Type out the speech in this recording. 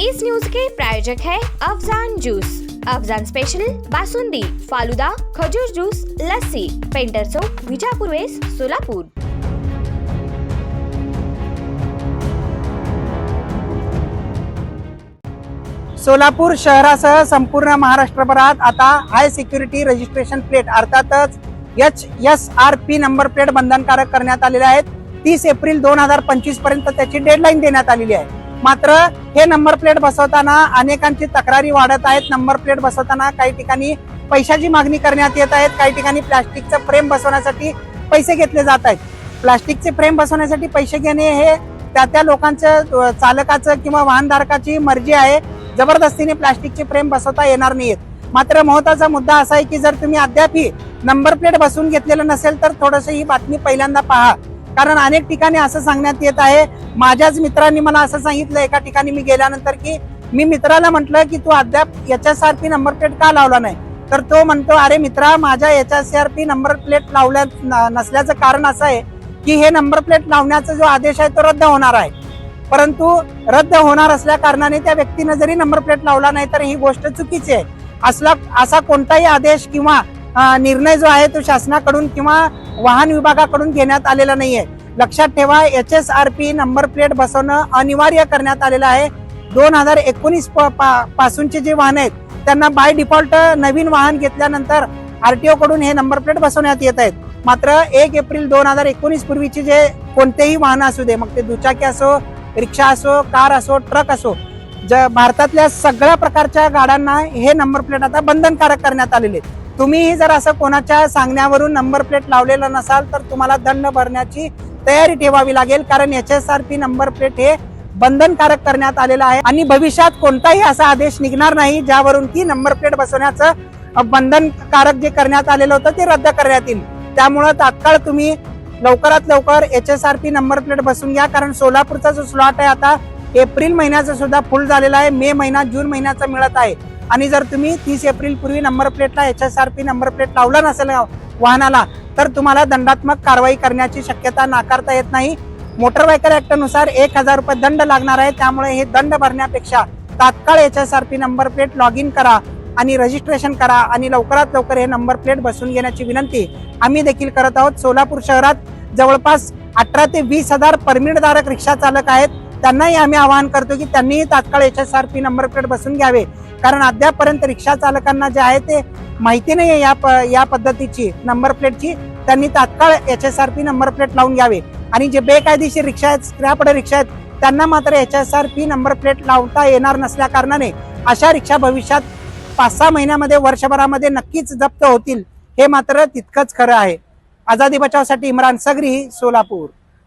इस news के प्रायोजक है अफजान जूस। अफजान स्पेशल बासुंदी फालुदा खजूर जूस लस्सी पेंटर चौक विजापूर वेस सोलापूर। सोलापूर शहरासह संपूर्ण महाराष्ट्रभरात आता हाय सिक्युरिटी रजिस्ट्रेशन प्लेट अर्थातच H S R P number plate बंधनकारक करण्यात आलेले आहेत. तीस एप्रिल दोन हजार पंचवीसपर्यंत त्याची डेडलाईन देण्यात आलेली आहे. मात्र हे नंबर प्लेट बसवताना अनेकांची तक्रारी वाढत आहेत. नंबर प्लेट बसवताना काही ठिकाणी पैशाची मागणी करण्यात येत आहेत. काही ठिकाणी प्लास्टिकचं फ्रेम बसवण्यासाठी पैसे घेतले जात आहेत. प्लास्टिकचे फ्रेम बसवण्यासाठी पैसे घेणे हे त्या त्या लोकांचं चालकाचं किंवा वाहनधारकाची मर्जी आहे. जबरदस्तीने प्लास्टिकचे फ्रेम बसवता येणार नाहीत. मात्र महत्त्वाचा मुद्दा असा आहे की जर तुम्ही अद्यापही नंबर प्लेट बसवून घेतलेलं नसेल तर थोडस ही बातमी पहिल्यांदा पहा. कारण अनेक ठिकाणी असं सांगण्यात येत आहे माझ्याच मित्रांनी मला असं सांगितलं एका ठिकाणी मी गेल्यानंतर की मी मित्राला म्हटलं की तू अद्याप याच्यासारखी नंबर प्लेट का लावला नाही? तर तो म्हणतो अरे मित्रा माझ्या H S R P number plate लावल्या नसल्याचं कारण असं आहे की हे नंबर प्लेट लावण्याचा जो आदेश आहे तो रद्द होणार आहे. परंतु रद्द होणार असल्या कारणाने त्या व्यक्तीनं जरी नंबर प्लेट लावला नाही तर ही गोष्ट चुकीची आहे. असला असा कोणताही आदेश किंवा निर्णय जो आहे तो शासनाकडून किंवा वाहन विभागाकडून घेण्यात आलेला नाहीये. लक्षात ठेवा H S R P number plate बसवणं अनिवार्य करण्यात आलेलं आहे. दोन हजार एकोणीस पासूनचे जे वाहन आहेत त्यांना बाय डिफॉल्ट नवीन वाहन घेतल्यानंतर आरटीओ कडून हे नंबर प्लेट बसवण्यात येत आहेत. मात्र एक एप्रिल दोन हजार एकोणीस पूर्वीचे जे कोणतेही वाहन असू दे मग ते दुचाकी असो रिक्षा असो कार असो ट्रक असो ज भारतातल्या सगळ्या प्रकारच्या गाड्यांना हे नंबर प्लेट आता बंधनकारक करण्यात आलेले आहेत. तुम्हीही जर असं कोणाच्या सांगण्यावरून नंबर प्लेट लावलेलं नसाल तर तुम्हाला दंड भरण्याची तयारी ठेवावी लागेल कारण H S R P number plate हे बंधनकारक करण्यात आलेलं आहे. आणि भविष्यात कोणताही असा आदेश निघणार नाही ज्यावरून की नंबर प्लेट बसवण्याचं बंधनकारक जे करण्यात आलेलं होतं ते रद्द करण्यात येईल. त्यामुळं तात्काळ तुम्ही लवकरात लवकर H S R P number plate बसून घ्या कारण सोलापूरचा जो स्लॉट आहे आता एप्रिल महिन्याचा सुद्धा फुल झालेला आहे. मे महिना जून महिन्याचा मिळत आहे. आणि जर तुम्ही तीस एप्रिल पूर्वी नंबर प्लेटला H S R P number plate लावला नसेल वाहनाला तर तुम्हाला दंडात्मक कारवाई करण्याची शक्यता नाकारता येत नाही. मोटर व्हेकल ऍक्टनुसार एक हजार रुपये दंड लागणार आहे. त्यामुळे हे दंड भरण्यापेक्षा तात्काळ H S R P number plate log in करा आणि रजिस्ट्रेशन करा आणि लवकरात लवकर हे नंबर प्लेट बसून घेण्याची विनंती आम्ही देखील करत आहोत. सोलापूर शहरात जवळपास अठरा ते वीस हजार परमिटधारक रिक्षा चालक आहेत. त्यांनाही आम्ही आवाहन करतो की त्यांनीही तात्काळ H S R P number plate बसून घ्यावे. कारण अद्यापपर्यंत रिक्षा चालकांना जे आहे ते माहिती नाही आहे या प- या पद्धतीची नंबर प्लेटची. त्यांनी तात्काळ H S R P number plate लावून घ्यावे. आणि जे बेकायदेशीर रिक्षा आहेत स्क्रॅपड रिक्षा आहेत त्यांना मात्र H S R P number plate लावता येणार नसल्या कारणाने अशा रिक्षा भविष्यात पाच सहा महिन्यामध्ये वर्षभरामध्ये नक्कीच जप्त होतील. हे मात्र तितकंच खरं आहे. आझादी बचावसाठी इम्रान सगरी सोलापूर.